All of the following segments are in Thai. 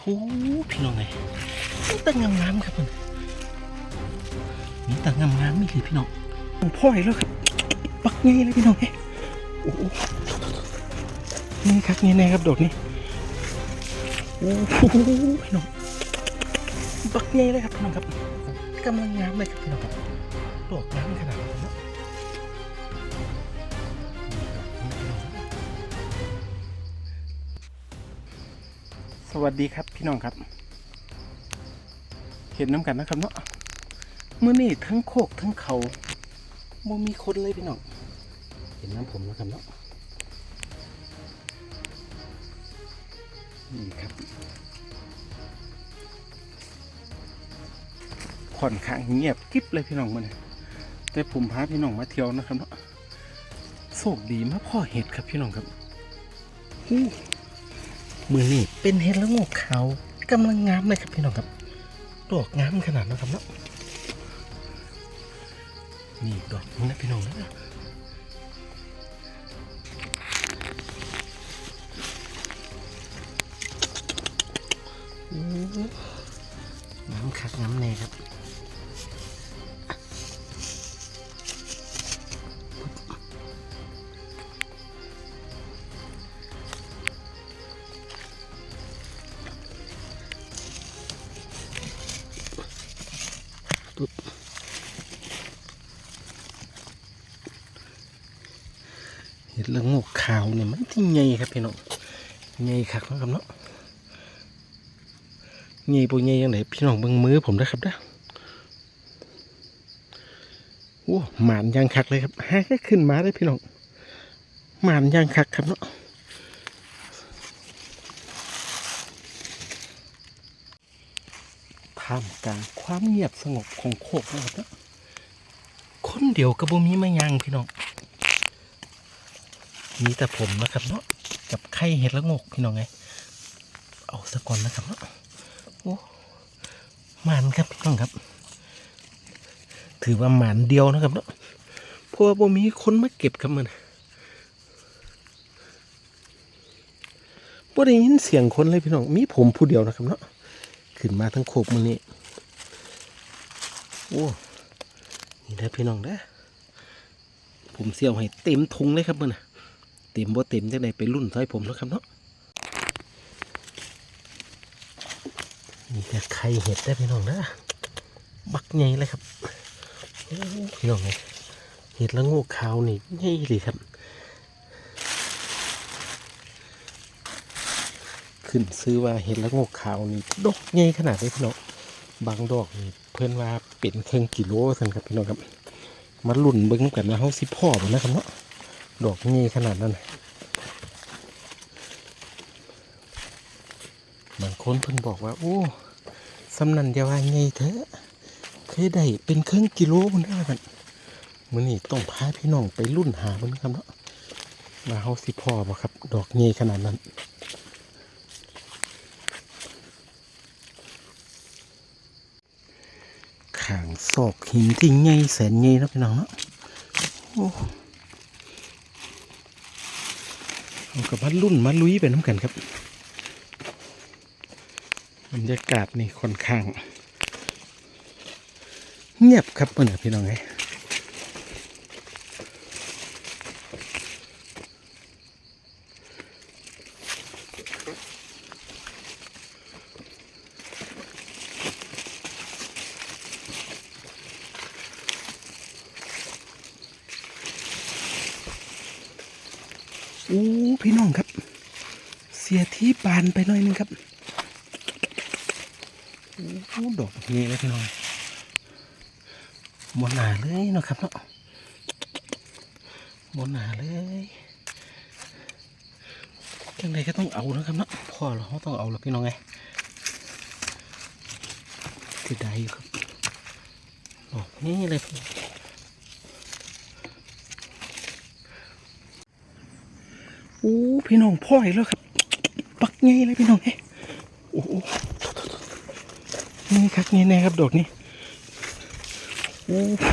ทูพี่น้องไงนี่ตั้งงามครับมันนี่ตั้งงามๆนี่คือพี่น้องมันพ่อยแล้วครับปักงี้เลยพี่น้องไงโอ้นี่ครับนี่แน่ครับดอกนี้โอ้โหพี่น้องปักงี้เลยครับพี่น้องครับกำลังงามเลยครับพี่น้องครับดอกงามขนาดนี้ สวัสดีครับพี่น้องครับ เห็นน้ำกันนะครับเนาะเมื่อนี่ทั้งโคกทั้งเขาบ่มีคนเลยพี่น้องเห็นน้ำผมนะครับเนาะนี่ครับค่อนข้างเงียบกริบเลยพี่น้องมันแต่ผมพาพี่น้องมาเที่ยวนะครับเนาะโชคดีมาพ่อเห็ดครับพี่น้องครับอู้ มือนี่เป็นเห็ดละโงกขาวกำลังงามเลยครับพี่น้องครับดอกงามขนาดนะครับเนาะนี่ดอกนี้นะพี่น้องนะโอ้น้ำคักน้ำแน่ครับ ห็ดละโงกขาวเนี่ยมันที่ใหญ่ครับพี่น้องใหญ่คักนะครับเนาะใหญ่ปใหญ่ยังไงพี่น้องเบิ่งมือผมนะครับนะโอ้หมานยางคักเลยครับห้าแค่ขึ้นมาได้พี่น้องหมานยางคักครับเนาะท่ามกลางความเงียบสงบของโคกนะครับเนาะคนเดียวกับบ่มีมายางพี่น้อง มีแต่ผมนะครับเนาะกับไข่เห็ดละงกพี่น้องไง เอาสักก่อนนะครับเนาะโอ้หมันครับพี่น้องครับ ถือว่าหมันเดียวนะครับเนาะเพราะว่าบ่มีคนมาเก็บครับมันบ่ได้ยินเสียงคนเลยพี่น้อง มีผมผู้เดียวนะครับเนาะขึ้นมาทั้งโคกมันนี้โอ้นี่นะพี่น้องนะผมเสี่ยวให้เต็มทุงเลยครับมันนะ เต็มบ่เต็มจังไดไปรุ่นซอยผมแล้วครับเนาะนี่จะไข่เห็ดได้พี่น้องนะบักใหญ่เลยครับพี่น้องไงเห็ดละงูขาวนี่ใหญ่เลยครับ ขึ้นซื้อว่าเห็ดละงูขาวนี่ดอกใหญ่ขนาดนี้พี่น้องบางดอกนี่เพื่อนว่าเป็นเครื่องกิโลสันครับพี่น้องครับมาลุ่นเบิ้งกันนะเฮาสิพ่อมันนะครับเนาะ ดอกงีขนาดนั้นบางคนเพิ่นบอกว่า โอ้สำนันจะว่าไงเถอะเคยได้เป็นเครื่องกิโลมันได้กันมื้อนี้ต้องพาพี่น้องไปรุ่นหามันครับเนาะมาเฮาสิพ่อบ่ครับ ดอกงีขนาดนั้นข่างซอกหินที่ใหญ่แสนใหญ่นะพี่น้องเนาะโอ้ เอากับมารุ่นมาลุยไปน้ำกันครับบรรยากาศนี่ค่อนข้าง เงียบครับเพื่อนพี่น้องไงอู้ พี่น้องครับ เสียที่บานไปหน่อยนึงครับโอ้ดอกนี้เลยพี่น้องบนหนาเลยนะครับเนาะบนหนาเลยจังใดก็ต้องเอานะครับเนาะพ่อเราต้องเอาแล้วพี่น้องไงที่ใดอยู่ครับดอกนี้เลยพี่ โอ้พี่น้องพ่อยแล้วครับปักไงเลยพี่น้องเอ้ยโอ้โหนี่ครับนี่แน่ครับดอกนี้โอ้โห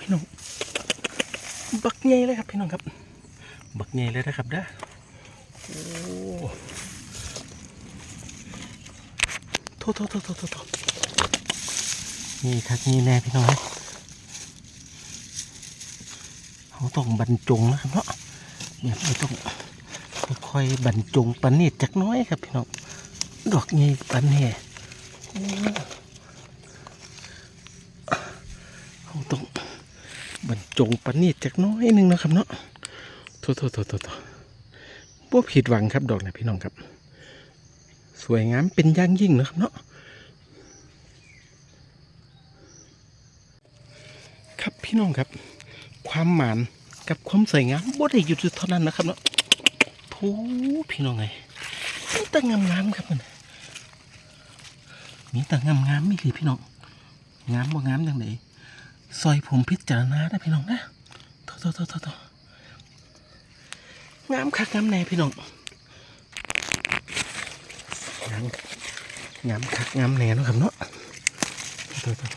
พี่น้องบักไงเลยครับพี่น้องครับ บักไงเลยนะครับเด้อโอ้โทษโทษโทษโทษโทษนี่ครับนี่แน่พี่น้องเขาต้องบรรจงนะครับเนาะแบบไม่ต้อง ค่อยๆบรรจงปานนีดจักน้อยครับพี่น้องดอกนี้ปานแน่เขาต้องบรรจงปานนีดจักน้อยนึงนะครับเนาะโทษโทษโทษโทษโทษพวกผิดหวังครับดอกนะพี่น้องครับ สวยงามเป็นย่างยิ่งนะครับเนาะครับพี่น้องครับ ความหมานกับความสวยงามบ่ได้หยุดอยู่เท่านั้นนะครับเนาะ โูพี่น้องไงมีแต่งามงามๆครับมันมีแต่งามงามๆไม่คือพี่น้องงามบ่งามจังไหนซอยผมพิจารณาได้พี่น้องนะโทษโทษโทษโทษโทษงามคักงามแน่พี่น้องงามงามคักงามแน่นะครับเนาะตัวตัว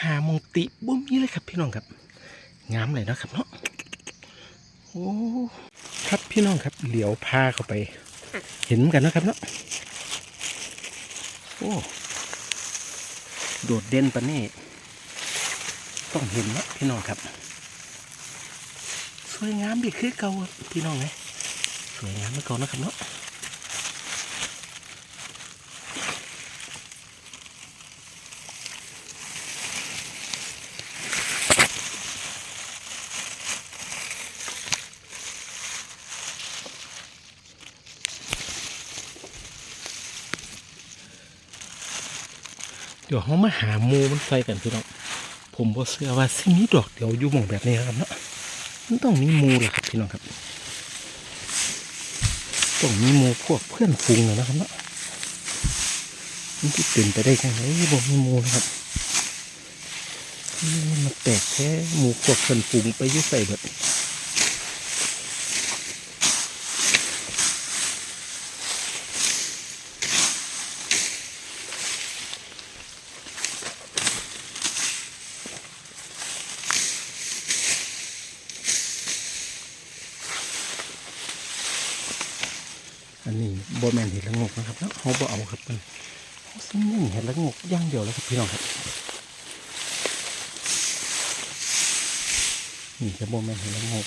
หามงติบุ้มนี้เลยครับ พี่น้องครับ งามเลยนะครับเนาะโอ้ครับพี่น้องครับเหลียวพาเข้าไป เห็นกันนะครับเนาะโอ้โดดเด่นปะนี่ต้องเห็นนะพี่น้องครับ สวยงามดีคือเก่าพี่น้องไงสวยงามเมื่อก่อนนะครับเนาะ เดี๋ยวเขามาหามูมันใส่กันพี่น้องผมบ่เชื่อว่าสิมีดอกเดี๋ยวอยู่มองแบบนี้ครับเนาะมันต้องมีมูแหละครับพี่น้องครับต้องมีมูพวกเพื่อนฟูงเลยนะครับเนาะมันที่เป็นไปได้ยังไงบ่มีมูนะครับมันแปลกแค่มูพวกเพื่อนฟูงไปยุ่ใส่เบิด อันนี้โบแมนเห็ดละงกนะครับแล้วเขาบเอาครับมันเขาซึ่งนึ่เห็ดละงกย่างเดียวแล้วครับพี่น้องครับนี่จะโบแมนเห็ดละงก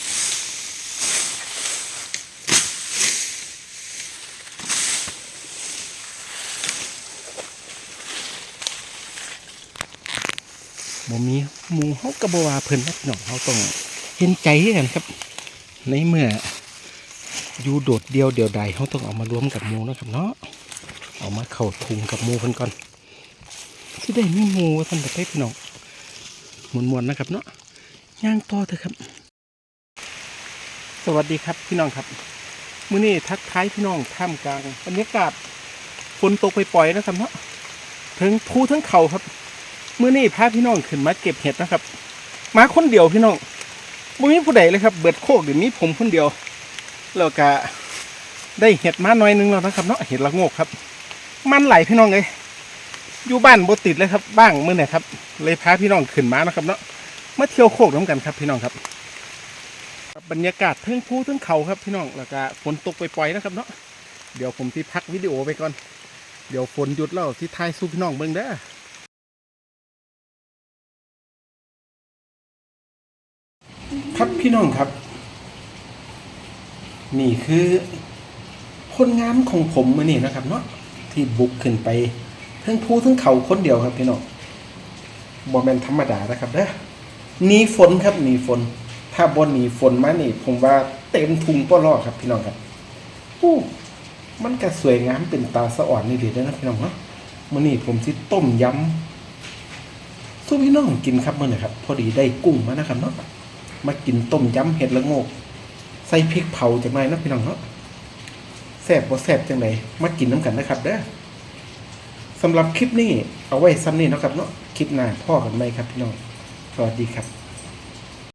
บ่มีหมูเขากระบว่าเพิ่นนะพี่น้องเขาต้องเห็นใจกันครับ ในเมื่อ อยู่โดดเดียวเดียวใดเขาต้องเอามารวมกับมูนะครับเนาะเอามาเข้าถุงกับมูเพิ่นก่อนที่ได้มีมูท่านประเภทพี่น้องมวนๆนะครับเนาะย่างต่อเถอะครับ สวัสดีครับพี่น้องครับมื้อนี้ทักทายพี่น้องท่ามกลางบรรยากาศฝนตกไปปล่อยนะครับเนาะถึงภูทั้งเขาครับมื้อนี้พาพี่น้องขึ้นมาเก็บเห็ดนะครับ มาคนเดียวพี่น้องบ่มีผู้ใดเลยครับ เบิดโคกเดี๋ยวมีผมคนเดียว แล้วก็ได้เห็ดมาหน่อยนึงแล้วนะครับเนาะเห็ดละโงกครับ มันไหลพี่น้องเลยอยู่บ้านบ่ติดเลยครับ บ้างเมื่อไหร่ครับ เลยพาพี่น้องขึ้นมานะครับเนาะมาเที่ยวโคกน้ำกันครับ พี่น้องครับ บรรยากาศเทิงภูเทิงเขาครับพี่น้องแล้วก็ฝนตกไปปล่อยๆนะครับเนาะเดี๋ยวผมที่พักวิดีโอไปก่อน เดี๋ยวฝนหยุดแล้วที่ท้ายสู้พี่น้องเบิ่งเด้อครับพี่น้องครับ นี่คือผลงานของผมมือนี่นะครับเนาะที่บุกขึ้นไปทั้งภูทั้งเขาคนเดียวครับพี่น้องบอแมนธรรมดานะครับเด้อหนีฝนครับหนีฝน ถ้าบนหนีฝนมานี่ผมว่าเต็มทุงป้อรอครับพี่น้องครับอู้มันก็สวยงามเป็นตาสะอ่อนนี่ดีนะพี่น้องเนาะมื้อนี้ผมสิต้มยำสู้พี่น้องกินครับมื้อนี้ครับ พอดีได้กุ้งมานะครับเนาะมากินต้มยำเห็ดละโงก ใส่พริกเผาจังไรนะพี่น้องเนาะแซ่บบ่แซ่บจังไดมากินน้ำกันนะครับเด้อสำหรับคลิปนี้เอาไว้ซ้ำนี้เนาะครับเนาะคลิปหน้าพ่อกันไหมครับพี่น้อง สวัสดีครับ